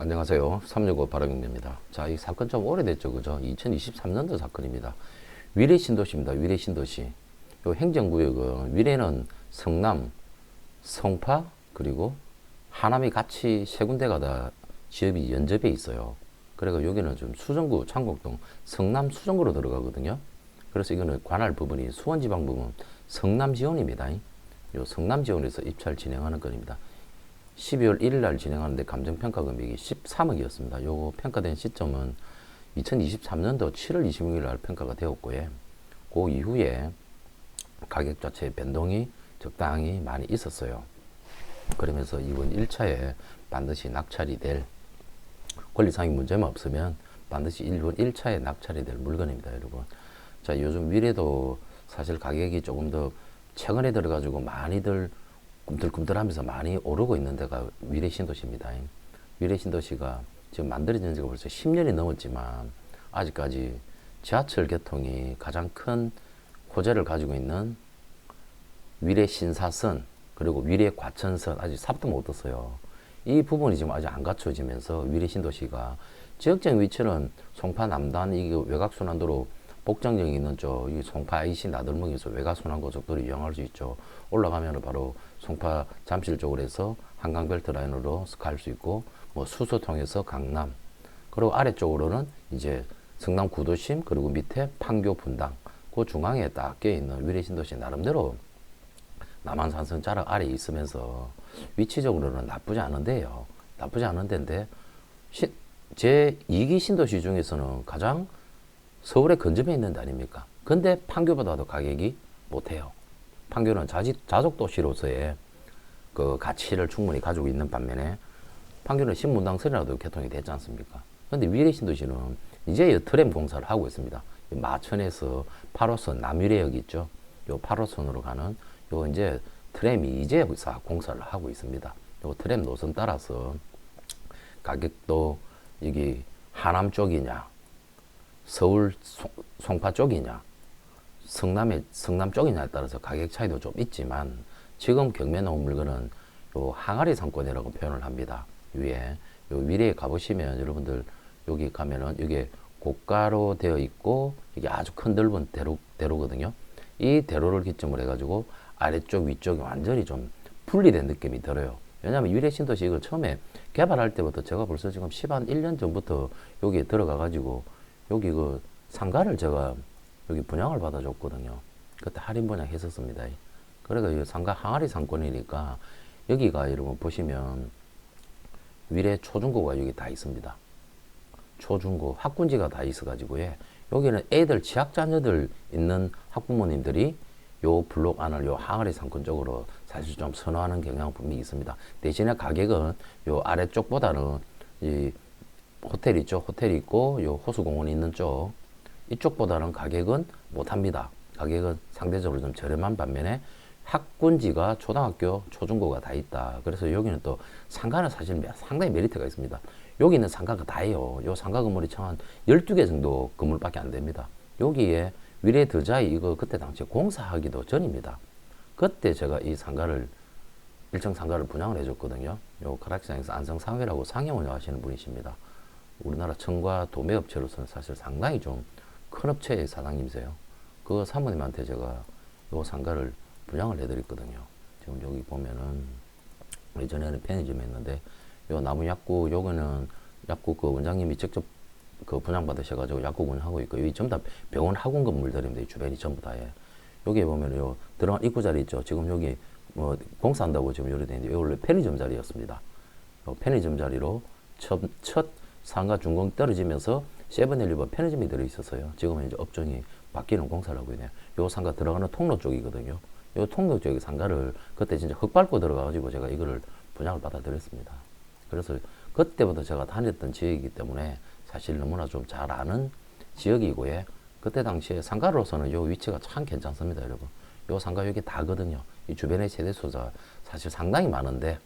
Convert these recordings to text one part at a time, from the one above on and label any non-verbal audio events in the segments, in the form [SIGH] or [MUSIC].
안녕하세요. 365 바람입니다. 자, 이 사건 좀 오래됐죠. 그죠? 2023년도 사건입니다. 위례 신도시입니다. 위례 신도시. 요 행정구역은 위례는 성남, 성파, 그리고 하남이 같이 세 군데가 다 지역이 연접해 있어요. 그래가 여기는 좀 수정구, 창곡동, 성남 수정구로 들어가거든요. 그래서 이거는 관할 부분이 수원지방 부분 성남 지원입니다. 요 성남 지원에서 입찰 진행하는 건입니다. 12월 1일 날 진행하는데 감정평가 금액이 13억이었습니다. 요거 평가된 시점은 2023년도 7월 26일 날 평가가 되었고요. 그 이후에 가격 자체의 변동이 적당히 많이 있었어요. 그러면서 이번 1차에 반드시 낙찰이 될 권리상의 문제만 없으면 반드시 일본 1차에 낙찰이 될 물건입니다, 여러분. 자, 요즘 위례도 사실 가격이 조금 더 최근에 들어가지고 많이들 꿈틀꿈틀하면서 많이 오르고 있는 데가 위례 신도시입니다. 위례 신도시가 지금 만들어진 지가 벌써 10년이 넘었지만 아직까지 지하철 개통이 가장 큰 호재를 가지고 있는 위례 신사선 그리고 위례 과천선 아직 삽도 못 떴어요. 이 부분이 지금 아직 안 갖춰지면서 위례 신도시가 지역적 위치는 송파 남단 이 외곽 순환도로 복장역이 있는 쪽, 이 송파 IC 나들목에서 외곽 순환 고속도로 이용할 수 있죠. 올라가면 바로 송파 잠실 쪽으로 해서 한강벨트 라인으로 갈 수 있고, 뭐 수소 통해서 강남, 그리고 아래쪽으로는 이제 성남 구도심, 그리고 밑에 판교 분당, 그 중앙에 딱 껴 있는 위례 신도시 나름대로 남한산성 자락 아래에 있으면서 위치적으로는 나쁘지 않은데요. 나쁘지 않은 데인데 시, 제 2기 신도시 중에서는 가장 서울에 근접해 있는 데 아닙니까? 근데 판교보다도 가격이 못해요. 판교는 자지, 자족도시로서의 그 가치를 충분히 가지고 있는 반면에 판교는 신문당선이라도 개통이 됐지 않습니까? 근데 위례 신도시는 이제 트램 공사를 하고 있습니다. 이 마천에서 8호선 남위례역 있죠? 요 8호선으로 가는 요 이제 트램이 이제 공사를 하고 있습니다. 요 트램 노선 따라서 가격도 여기 하남 쪽이냐, 서울 송, 송파 쪽이냐, 성남의 성남 쪽이냐에 따라서 가격 차이도 좀 있지만 지금 경매 나온 물건은 요 항아리 상권이라고 표현을 합니다. 위에 요 위례에 가보시면 여러분들 여기 가면은 이게 고가로 되어 있고 이게 아주 큰 넓은 대로 대로거든요. 이 대로를 기점으로 해가지고 아래쪽 위쪽이 완전히 좀 분리된 느낌이 들어요. 왜냐하면 위례 신도시 이걸 처음에 개발할 때부터 제가 벌써 지금 10한 1년 전부터 여기에 들어가가지고 여기 그 상가를 제가 여기 분양을 받아줬거든요. 그때 할인 분양 했었습니다. 그래가 이 상가 항아리 상권이니까 여기가 여러분 보시면 위례 초중고가 여기 다 있습니다. 초중고 학군지가 다 있어가지고 예. 여기는 애들 취학 자녀들 있는 학부모님들이 요 블록 안을 요 항아리 상권 쪽으로 사실 좀 선호하는 경향 분명히 있습니다. 대신에 가격은 요 아래쪽보다는 이 호텔 있죠. 호텔 있고 요 호수공원 있는 쪽 이쪽보다는 가격은 못합니다. 가격은 상대적으로 좀 저렴한 반면에 학군지가 초등학교, 초중고가 다 있다. 그래서 여기는 또 상가는 사실 상당히 메리트가 있습니다. 여기는 상가가 다예요. 요 상가 건물이 한 12개 정도 건물밖에 안 됩니다. 여기에 위례 더자이 이거 그때 당시에 공사하기도 전입니다. 그때 제가 이 상가를 일정 상가를 분양을 해줬거든요. 요 가락시장에서 안성상회라고 상해 운영하시는 분이십니다. 우리나라 청과 도매업체로서는 사실 상당히 좀 큰 업체의 사장님이세요. 그 사모님한테 제가 요 상가를 분양을 해드렸거든요. 지금 여기 보면은 예전에는 편의점 했는데 요 나무 약국 요거는 약국 그 원장님이 직접 그 분양 받으셔가지고 약국 운영하고 있고 여기 전부 다 병원 학원 건물들입니다. 이 주변이 전부 다에 여기에 보면 요 들어간 입구 자리 있죠. 지금 여기 뭐 공사한다고 지금 요리 되는데 원래 편의점 자리였습니다. 요 편의점 자리로 첫, 첫 상가 준공 떨어지면서 세븐일리븐 편의점이 들어 있었어요. 지금은 이제 업종이 바뀌는 공사를 하고 있네요. 요 상가 들어가는 통로 쪽이거든요. 요 통로 쪽의 상가를 그때 진짜 흙 밟고 들어가가지고 제가 이거를 분양을 받아들였습니다. 그래서 그때부터 제가 다녔던 지역이기 때문에 사실 너무나 좀 잘 아는 지역이고요. 그때 당시에 상가로서는 요 위치가 참 괜찮습니다, 여러분. 요 상가 여기 다거든요. 이 주변에 세대 수가 사실 상당히 많은데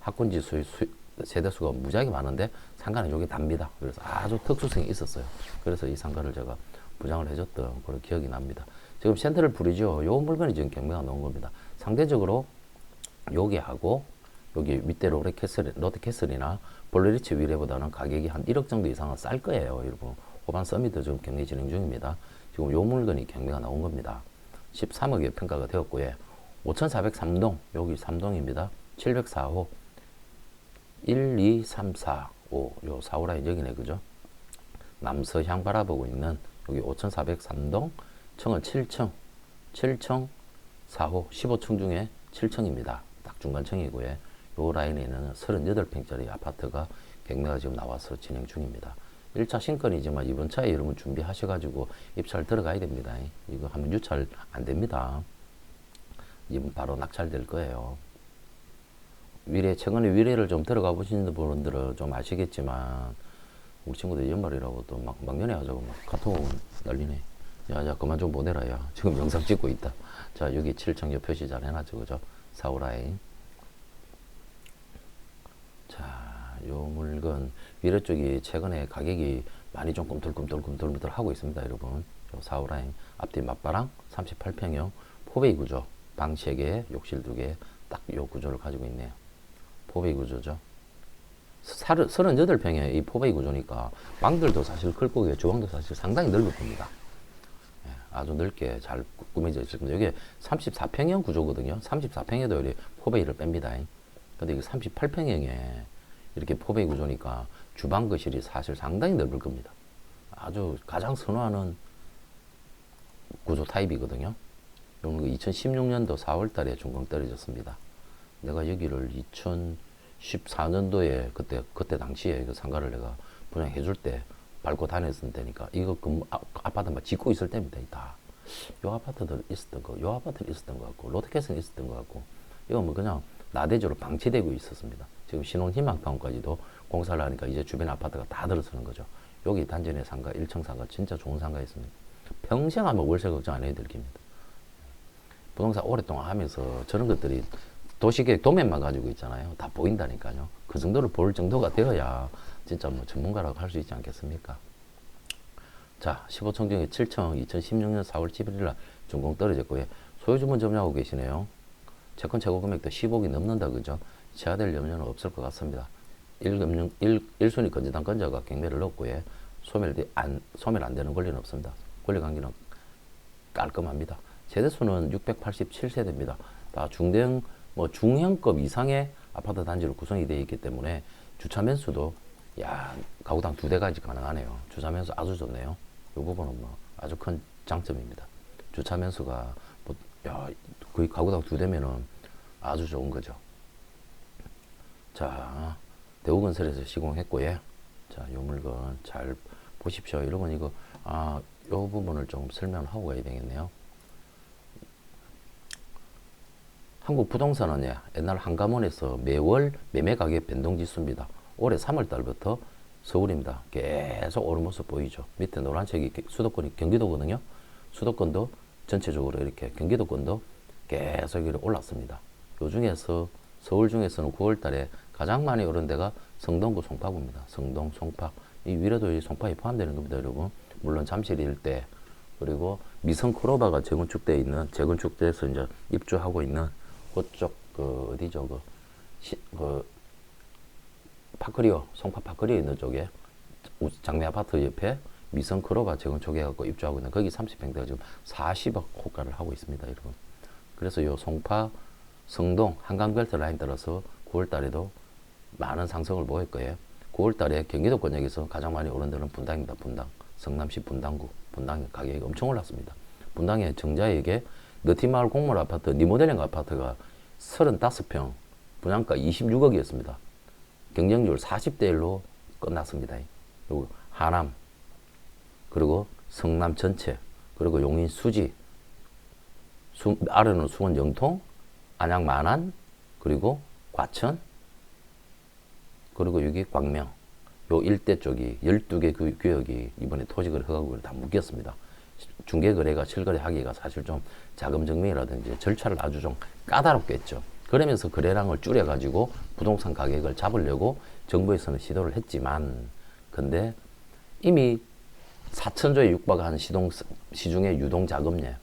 학군지 수, 수 세대수가 무지하게 많은데 상가는 여기 답니다. 그래서 아주 특수성이 있었어요. 그래서 이 상가를 제가 부장을 해줬던 그런 기억이 납니다. 지금 센터를 부리죠. 요 물건이 지금 경매가 나온 겁니다. 상대적으로 여기하고 여기 밑에 로데캐슬, 로데캐슬이나 볼리리치 위례보다는 가격이 한 1억 정도 이상은 쌀 거예요. 여러분. 호반 서밋도 지금 경매 진행 중입니다. 지금 요 물건이 경매가 나온 겁니다. 13억에 평가가 되었고요. 5403동, 여기 3동입니다. 704호, 1, 2, 3, 4, 5, 요 4호 라인 여기네, 그죠? 남서향 바라보고 있는 여기 5403동, 층은 7층, 7층, 4호, 15층 중에 7층입니다. 딱 중간층이고요. 요 라인에는 38평짜리 아파트가 경매가 지금 나와서 진행 중입니다. 1차 신건이지만 이번 차에 여러분 준비하셔가지고 입찰 들어가야 됩니다. 이거 하면 유찰 안 됩니다. 이번 바로 낙찰될 거예요. 위례, 최근에 위례를 좀 들어가 보시는 분들은 좀 아시겠지만, 우리 친구들 연말이라고 또 막, 막연해 하자고 막 카톡 날리네. 야, 야, 그만 좀 보내라, 야. [LAUGHS] 지금 영상 찍고 있다. 자, 여기 7층 요 표시 잘 해놨죠, 그죠? 사우라인. 자, 요 물건 위례 쪽이 최근에 가격이 많이 좀 꿈틀꿈틀꿈틀꿈틀 하고 있습니다, 여러분. 요 사우라인 앞뒤 맞바랑 38평형 포베이 구조, 방 3개, 욕실 2개, 딱 요 구조를 가지고 있네요. 포베이 구조죠. 38평의 이 포베이 구조니까 방들도 사실 클 거고요. 주방도 사실 상당히 넓을 겁니다. 예, 아주 넓게 잘 꾸- 꾸며져 있을 겁니다. 이게 34평형 구조거든요. 34평에도 이렇게 포베이를 뺍니다. 근데 이게 38평형에 이렇게 포베이 구조니까 주방 거실이 사실 상당히 넓을 겁니다. 아주 가장 선호하는 구조 타입이거든요. 요는 2016년도 4월 달에 준공 떨어졌습니다. 내가 여기를 2014년도에 그때 그때 당시에 그 상가를 내가 분양해 줄 때 밟고 다녔을 때니까 이거 그 아, 아파트만 짓고 있을 때입니다. 다. 요 아파트들 있었던 거, 요 아파트는 있었던 것 같고 로드캐스는 있었던 것 같고 이거 뭐 그냥 나대주로 방치되고 있었습니다. 지금 신혼희망타운까지도 공사를 하니까 이제 주변 아파트가 다 들어서는 거죠. 여기 내 상가 1층 상가 진짜 좋은 상가였습니다. 평생 하면 월세 걱정 안 해도 될 겁니다. 부동산 오랫동안 하면서 저런 것들이 도시계획 도면만 가지고 있잖아요. 다 보인다니까요. 그 정도를 볼 정도가 되어야 진짜 뭐 전문가라고 할 수 있지 않겠습니까? 자, 15층 중에 7층 2016년 4월 11일 날 준공 떨어졌고요. 소유주문 점유하고 계시네요. 채권 최고 금액도 10억이 넘는다 그죠? 제하될 염려는 없을 것 같습니다. 1금융 1, 1순위 건재당 건자가 경매를 넣었고요. 소멸 안 소멸 안 되는 권리는 없습니다. 권리 관계는 깔끔합니다. 세대수는 687세대입니다. 다 중대형 뭐 중형급 이상의 아파트 단지로 구성이 되어 있기 때문에 주차 면수도 야 가구당 두 대까지 가능하네요. 주차 면수 아주 좋네요. 이 부분은 뭐 아주 큰 장점입니다. 주차 면수가 뭐, 야 거의 가구당 두 대면은 아주 좋은 거죠. 자 대우건설에서 시공했고요. 자요 물건 잘 보십시오. 여러분 이거 아요 부분을 좀 설명하고 가야 되겠네요. 한국 부동산은 예, 옛날 한가문에서 매월 매매 가격 변동 지수입니다. 올해 3월 달부터 서울입니다. 계속 오른 모습 보이죠. 밑에 노란색이 게- 수도권이 경기도거든요. 수도권도 전체적으로 이렇게 경기도권도 계속 이렇게 올랐습니다. 요 중에서 서울 중에서는 9월 달에 가장 많이 오른 데가 성동구 송파구입니다. 성동, 송파. 이 위로도 이 송파에 포함되는 겁니다, 여러분. 물론 잠실 일대 그리고 미성 크로바가 재건축돼 있는 재건축돼서 이제 입주하고 있는 그쪽 그 어디죠 그, 시, 그 파크리오 송파 파크리오 있는 쪽에 우- 장미 아파트 옆에 미성 크로바 재건축해갖고 입주하고 있는 거기 30평대가 지금 40억 호가를 하고 있습니다, 여러분. 그래서 요 송파 성동 한강벨트 라인 따라서 9월 달에도 많은 상승을 보일 거예요. 9월 달에 경기도 권역에서 가장 많이 오른 데는 분당입니다. 분당. 성남시 분당구. 분당 가격이 엄청 올랐습니다. 분당의 정자에게 너티마을 공물 아파트 리모델링 아파트가 35평 분양가 26억이었습니다. 경쟁률 40대 1로 끝났습니다. 그리고 하남 그리고 성남 전체 그리고 용인 수지 수, 아래는 수원 영통 안양 만안 그리고 과천 그리고 여기 광명 요 일대 쪽이 12개 그 구역이 이번에 토지거래 허가구를 다 묶였습니다. 중개거래가 실거래하기가 사실 좀 자금 증명이라든지 절차를 아주 좀 까다롭게 했죠. 그러면서 거래량을 줄여가지고 부동산 가격을 잡으려고 정부에서는 시도를 했지만 근데 이미 4천조에 육박한 시동, 시중의 유동 자금량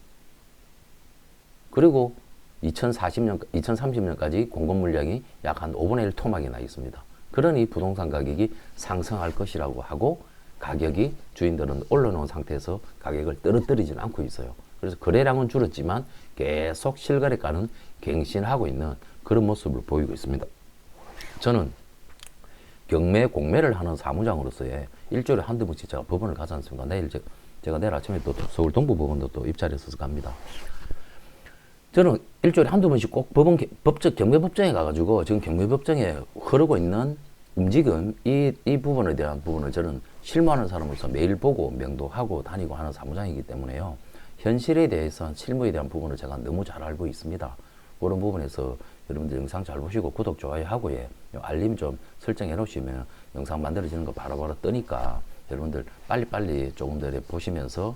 그리고 2040년, 2030년까지 공급 물량이 약 한 5분의 1 토막이 나 있습니다. 그러니 부동산 가격이 상승할 것이라고 하고 가격이 주인들은 올려놓은 상태에서 가격을 떨어뜨리지는 않고 있어요. 그래서 거래량은 줄었지만 계속 실거래가는 갱신하고 있는 그런 모습을 보이고 있습니다. 저는 경매 공매를 하는 사무장으로서의 일주일에 한두 번씩 제가 법원을 가지 않습니까? 내일 제, 제가 내일 아침에 또 서울 동부법원도 또 입찰에 서서 갑니다. 저는 일주일에 한두 번씩 꼭 법원, 개- 법적 경매법정에 가가지고 지금 경매법정에 흐르고 있는 움직임, 이, 이 부분에 대한 부분을 저는 실무하는 사람으로서 매일 보고 명도하고 다니고 하는 사무장이기 때문에요. 현실에 대해서 실무에 대한 부분을 제가 너무 잘 알고 있습니다. 그런 부분에서 여러분들 영상 잘 보시고 구독, 좋아요 하고 예, 요 알림 좀 설정해 놓으시면 영상 만들어지는 거 바로바로 뜨니까 여러분들 빨리빨리 조금 더 보시면서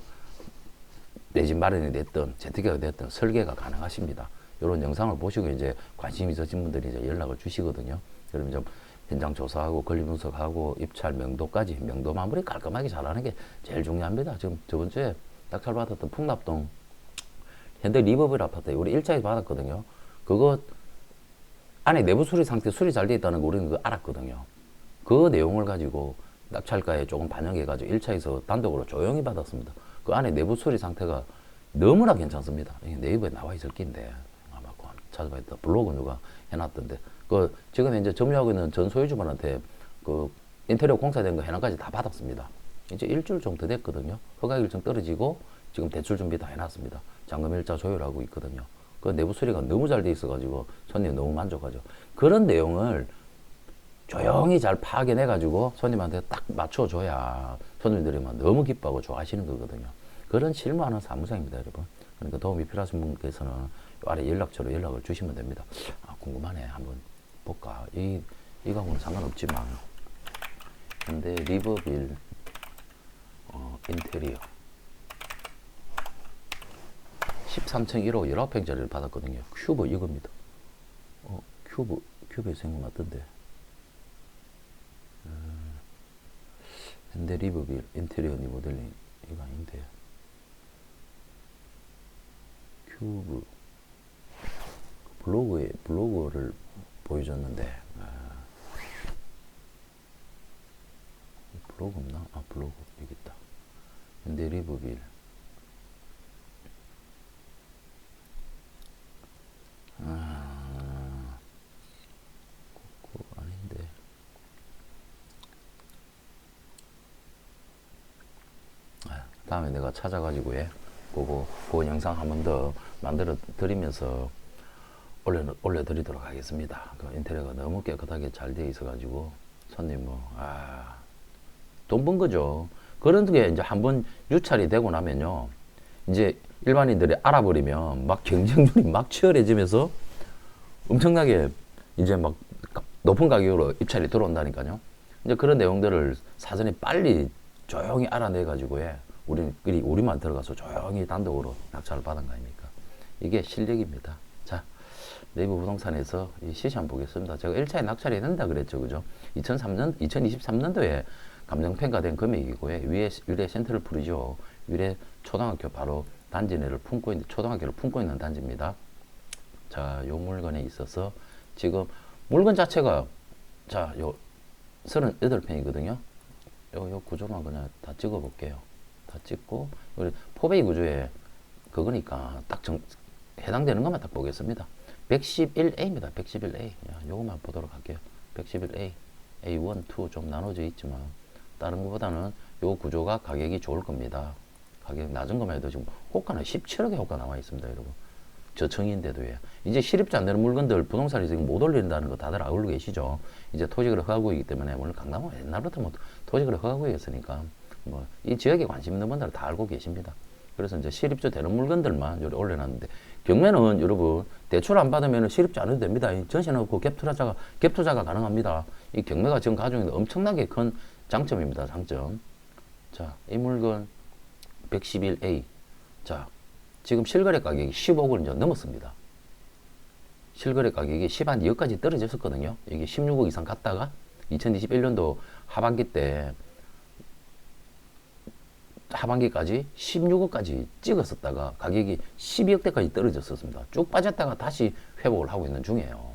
내 집 마련이 됐든 재테크가 됐든 설계가 가능하십니다. 이런 영상을 보시고 이제 관심 있으신 분들이 이제 연락을 주시거든요. 여러분 좀 현장 조사하고 권리 분석하고 입찰 명도까지 명도 마무리 깔끔하게 잘하는 게 제일 중요합니다. 지금 저번 주에 낙찰 받았던 풍납동 현대 리버블 아파트 우리 일자에 받았거든요. 그거 안에 내부 수리 상태 수리 잘 돼 있다는 거 우리는 그거 알았거든요. 그 내용을 가지고 낙찰가에 조금 반영해가지고 1차에서 단독으로 조용히 받았습니다. 그 안에 내부 수리 상태가 너무나 괜찮습니다. 네이버에 나와 있을 낀데 아마 한번 찾아봐야 돼. 블로그 누가 해놨던데 그 지금 현재 점유하고 있는 전 소유주분한테 그 인테리어 공사된 거 해놨까지 다 받았습니다. 이제 일주일 정도 됐거든요. 허가 일정 떨어지고 지금 대출 준비 다 해놨습니다. 잔금 일자 조율하고 있거든요. 그 내부 수리가 너무 잘 돼 있어가지고 손님 너무 만족하죠. 그런 내용을 조용히 잘 파악해내 가지고 손님한테 딱 맞춰줘야 손님들이 막 너무 기뻐하고 좋아하시는 거거든요. 그런 실무하는 사무장입니다, 여러분. 그러니까 도움이 필요하신 분께서는 요 아래 연락처로 연락을 주시면 됩니다. 아, 궁금하네. 한번 볼까? 이, 이거하고는 상관없지만. 근데 리버빌, 어, 인테리어. 13층 1호 19평짜리를 받았거든요. 큐브 이겁니다. 어, 큐브, 큐브에 생긴 것 같던데. 현대 리버빌 인테리어 리모델링 이거 아닌데 큐브 블로그에 블로그를 보여줬는데. 아, 블로그 없나? 아 블로그 여기 있다 아닌데. 아, 다음에 내가 찾아가지고 예, 그거 그 영상 한 번 더 만들어 드리면서 올려 올려드리도록 하겠습니다. 그 인테리어가 너무 깨끗하게 잘 되어 있어가지고 손님 뭐 아 돈 번 거죠. 그런 게 이제 한번 유찰이 되고 나면요, 이제 일반인들이 알아버리면 막 경쟁률이 막 치열해지면서 엄청나게 이제 막 가- 높은 가격으로 입찰이 들어온다니까요. 이제 그런 내용들을 사전에 빨리 조용히 알아내 가지고 해. 우리 우리만 들어가서 조용히 단독으로 낙찰을 받은 거 아닙니까? 이게 실력입니다. 자, 네이버 부동산에서 이 시시 한번 보겠습니다. 제가 1차에 낙찰이 된다 그랬죠. 그죠? 2003년 2023년도에 감정 평가된 금액이고요. 위에 위례 센터를 부르죠. 위례 초등학교 바로 단지 내를 품고 있는 초등학교를 품고 있는 단지입니다. 자, 요 물건에 있어서 지금 물건 자체가 자, 요 38평이거든요. 요, 요 구조만 그냥 다 찍어 볼게요. 다 찍고, 우리 포베이 구조에 그거니까 딱 정, 해당되는 것만 딱 보겠습니다. 111A입니다. 111A. 야, 요것만 보도록 할게요. 111A. A1, 2 좀 나눠져 있지만, 다른 것보다는 요 구조가 가격이 좋을 겁니다. 가격 낮은 것만 해도 지금 호가는 17억의 호가 나와 있습니다, 여러분. 저층인데도 예. 이제 실입지 안 되는 물건들 부동산이 지금 못 올린다는 거 다들 알고 계시죠. 이제 토지거래 허가구이기 때문에 물론 강남은 옛날부터 뭐 토지거래 허가구이였으니까 뭐 이 지역에 관심 있는 분들은 다 알고 계십니다. 그래서 이제 실입주 되는 물건들만 올려놨는데 경매는 여러분 대출 안 받으면 실입주 안 해도 됩니다. 이 전시해놓고 갭 투자자가 갭 투자가 가능합니다. 이 경매가 지금 가지고 엄청나게 큰 장점입니다. 장점. 자, 이 물건 111A. 자, 지금 실거래 가격이 10억을 이제 넘었습니다. 실거래 가격이 10한 2억까지 떨어졌었거든요. 이게 16억 이상 갔다가 2021년도 하반기 때 하반기까지 16억까지 찍었었다가 가격이 12억대까지 떨어졌었습니다. 쭉 빠졌다가 다시 회복을 하고 있는 중이에요.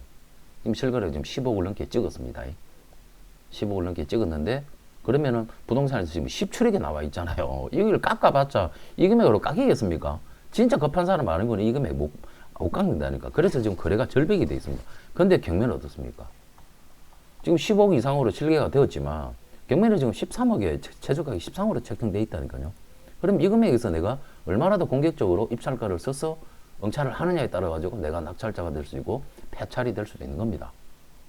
지금 실거래 지금 10억을 넘게 찍었습니다. 15을 넘게 찍었는데 그러면은 부동산에서 지금 17억이 나와 있잖아요. 이걸 깎아봤자 이 금액으로 깎이겠습니까? 진짜 급한 사람 많은 거는 이 금액 못, 못 깎는다니까. 그래서 지금 거래가 절벽이 돼 있습니다. 근데 경매는 어떻습니까? 지금 10억 이상으로 실계가 되었지만 경매는 지금 13억에 최저가격이 13억으로 책정돼 있다니까요. 그럼 이 금액에서 내가 얼마나 더 공격적으로 입찰가를 써서 응찰을 하느냐에 따라 가지고 내가 낙찰자가 될 수 있고 폐찰이 될 수도 있는 겁니다.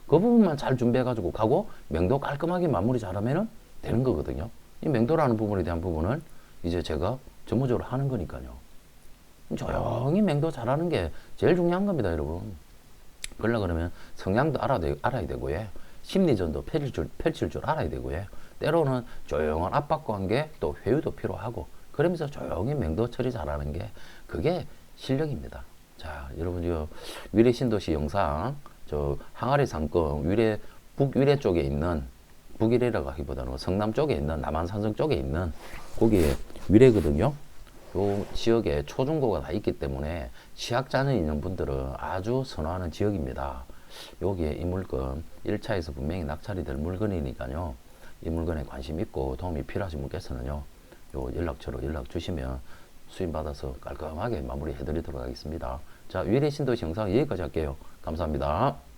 그 부분만 잘 준비해 가지고 가고 맹도 깔끔하게 마무리 잘하면은 되는 거거든요. 이 맹도라는 부분에 대한 부분을 이제 제가 전문적으로 하는 거니까요. 조용히 맹도 잘하는 게 제일 중요한 겁니다, 여러분. 그러려 그러면 성향도 알아야, 되, 알아야 되고요. 심리전도 펼칠 줄, 펼칠 줄 알아야 되고요. 때로는 조용한 압박 관계 또 회유도 필요하고 그러면서 조용히 맹도 처리 잘하는 게 그게 실력입니다. 자, 여러분 이 위례 신도시 영상 저 항아리 상권 위례 북위례 쪽에 있는 북위례라고 하기보다는 성남 쪽에 있는 남한산성 쪽에 있는 거기에 위례거든요. 요 지역에 초중고가 다 있기 때문에 취약자는 있는 분들은 아주 선호하는 지역입니다. 여기에 이 물건 1차에서 분명히 낙찰이 될 물건이니까요. 이 물건에 관심 있고 도움이 필요하신 분께서는요. 요 연락처로 연락 주시면 수임 받아서 깔끔하게 마무리 해 드리도록 하겠습니다. 자, 위례 신도시 영상 여기까지 할게요. 감사합니다.